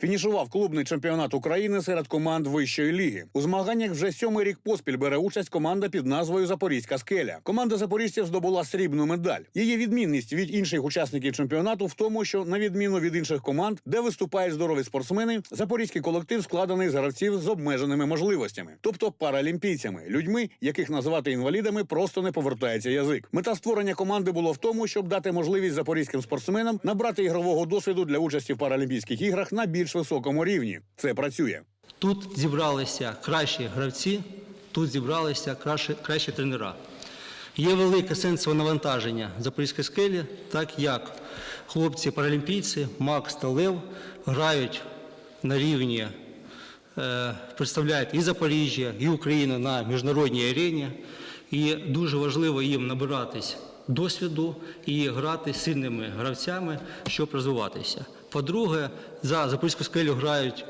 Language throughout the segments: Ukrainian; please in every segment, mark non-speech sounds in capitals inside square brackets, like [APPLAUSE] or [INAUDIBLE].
Фінішував клубний чемпіонат України серед команд вищої ліги. У змаганнях вже сьомий рік поспіль бере участь команда під назвою Запорізька скеля. Команда запоріжців здобула срібну медаль. Її відмінність від інших учасників чемпіонату в тому, що на відміну від інших команд, де виступають здорові спортсмени, запорізький колектив складений з гравців з обмеженими можливостями, тобто паралімпійцями, людьми, яких називати інвалідами просто не повертається язик. Мета створення команди було в тому, щоб дати можливість запорізьким спортсменам набрати ігрового досвіду для участі в Паралімпійських іграх на більш високому рівні. Це працює. Тут зібралися кращі гравці, тут зібралися кращі, кращі тренера. Є велике сенсове навантаження Запорізької скелі, так як хлопці-паралімпійці Макс та Лев грають на рівні, е, представляють і Запоріжжя, і Україну на міжнародній арені. І дуже важливо їм набиратись досвіду і грати сильними гравцями, щоб розвиватися. По-друге, за Запорізьку скелю грають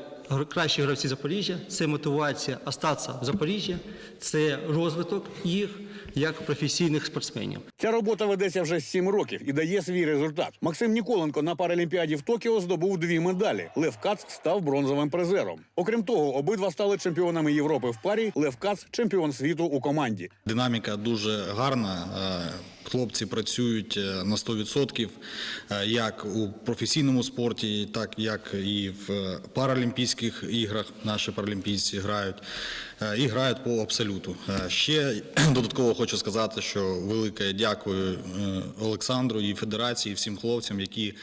кращі гравці Запоріжжя, це мотивація остатися в Запоріжжі, це розвиток їх як професійних спортсменів. Ця робота ведеться вже сім років і дає свій результат. Максим Ніколенко на Паралімпіаді в Токіо здобув дві медалі. Лев Кац став бронзовим призером. Окрім того, обидва стали чемпіонами Європи в парі. Лев Кац – чемпіон світу у команді. Динаміка дуже гарна. Хлопці працюють е, на 100%, е, як у професійному спорті, так як і в е, паралімпійських іграх. Наші паралімпійці грають і грають по абсолюту. Ще [CLEARS THROAT] додатково хочу сказати, що велике дякую Олександру і федерації, і всім хлопцям, які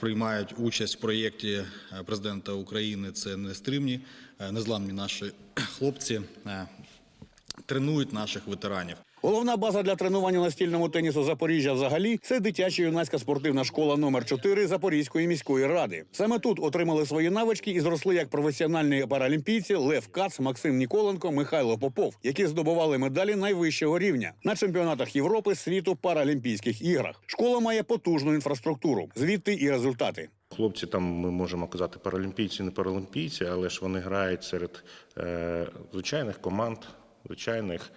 приймають участь в проєкті президента України. Це нестримні, е, незламні наші [CLEARS THROAT] хлопці. Тренують наших ветеранів. Головна база для тренування настільному тенісу Запоріжжя взагалі це дитяча юнацька спортивна школа номер 4 Запорізької міської ради. Саме тут отримали свої навички і зросли як професіональні паралімпійці Лев Кац, Максим Ніколенко, Михайло Попов, які здобували медалі найвищого рівня на чемпіонатах Європи, світу, паралімпійських іграх. Школа має потужну інфраструктуру, звідти і результати. Хлопці там ми можемо казати паралімпійці, не паралімпійці, але ж вони грають серед е, звичайних команд, звичайних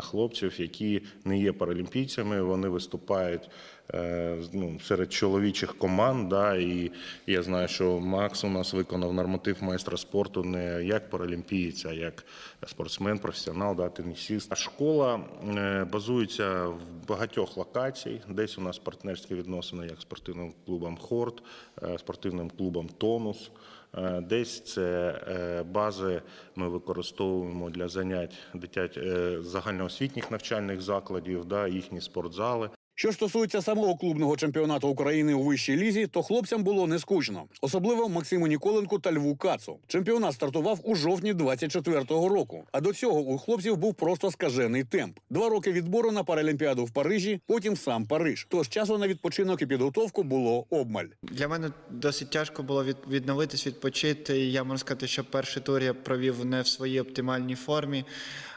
хлопців, які не є паралімпійцями. Вони виступають е, ну, серед чоловічих команд. Да, і я знаю, що Макс у нас виконав норматив майстра спорту не як паралімпієць, а як спортсмен, професіонал, да, тенісіст. Школа е, базується в багатьох локацій. Десь у нас партнерські відносини як спортивним клубом Хорт, е, спортивним клубом Тонус. Е, Десь це е, бази ми використовуємо для занять дитять е, загальноосвітніх навчальних закладів, да, їхні спортзали. Що ж стосується самого клубного чемпіонату України у вищій лізі, то хлопцям було не скучно, особливо Максиму Ніколенку та Льву Кацу. Чемпіонат стартував у жовтні 24-го року. А до цього у хлопців був просто скажений темп. Два роки відбору на Паралімпіаду в Парижі, потім сам Париж. Тож часу на відпочинок і підготовку було обмаль. Для мене досить тяжко було від, відновитись, відпочити. Я можу сказати, що перший тур я провів не в своїй оптимальній формі.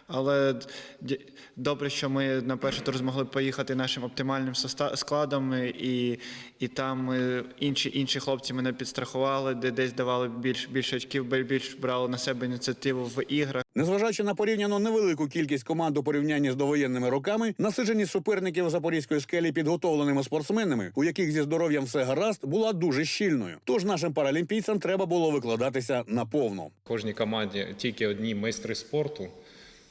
Але добре, що ми на перший тур змогли поїхати нашим оптимальним складом, і, і там е, інші, інші хлопці мене підстрахували, де десь давали більш, більше очків, більш брали на себе ініціативу в іграх. Незважаючи на порівняно невелику кількість команд у порівнянні з довоєнними роками, насиченість суперників запорізької скелі підготовленими спортсменами, у яких зі здоров'ям все гаразд, була дуже щільною. Тож нашим паралімпійцям треба було викладатися наповну. Кожній команді тільки одні майстри спорту,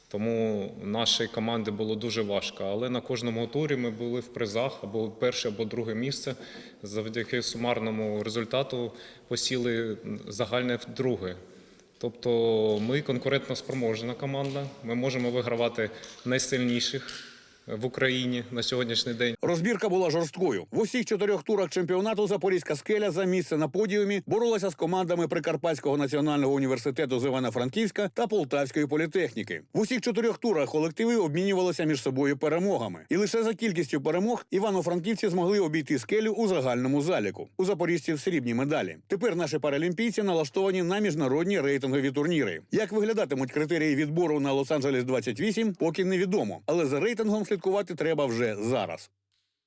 тому нашій команді було дуже важко. Але на кожному турі ми були в призах або перше, або друге місце. Завдяки сумарному результату посіли загальне друге. Тобто ми конкурентно спроможна команда. Ми можемо вигравати найсильніших в Україні на сьогоднішній день. Розбірка була жорсткою. В усіх чотирьох турах чемпіонату Запорізька скеля за місце на подіумі боролася з командами Прикарпатського національного університету з Івано-Франківська та Полтавської політехніки. В усіх чотирьох турах колективи обмінювалися між собою перемогами. І лише за кількістю перемог івано-франківці змогли обійти скелю у загальному заліку. У запоріжців срібні медалі. Тепер наші паралімпійці налаштовані на міжнародні рейтингові турніри. Як виглядатимуть критерії відбору на Лос-Анджелес 28, поки невідомо. Але за рейтингом слідкувати треба вже зараз.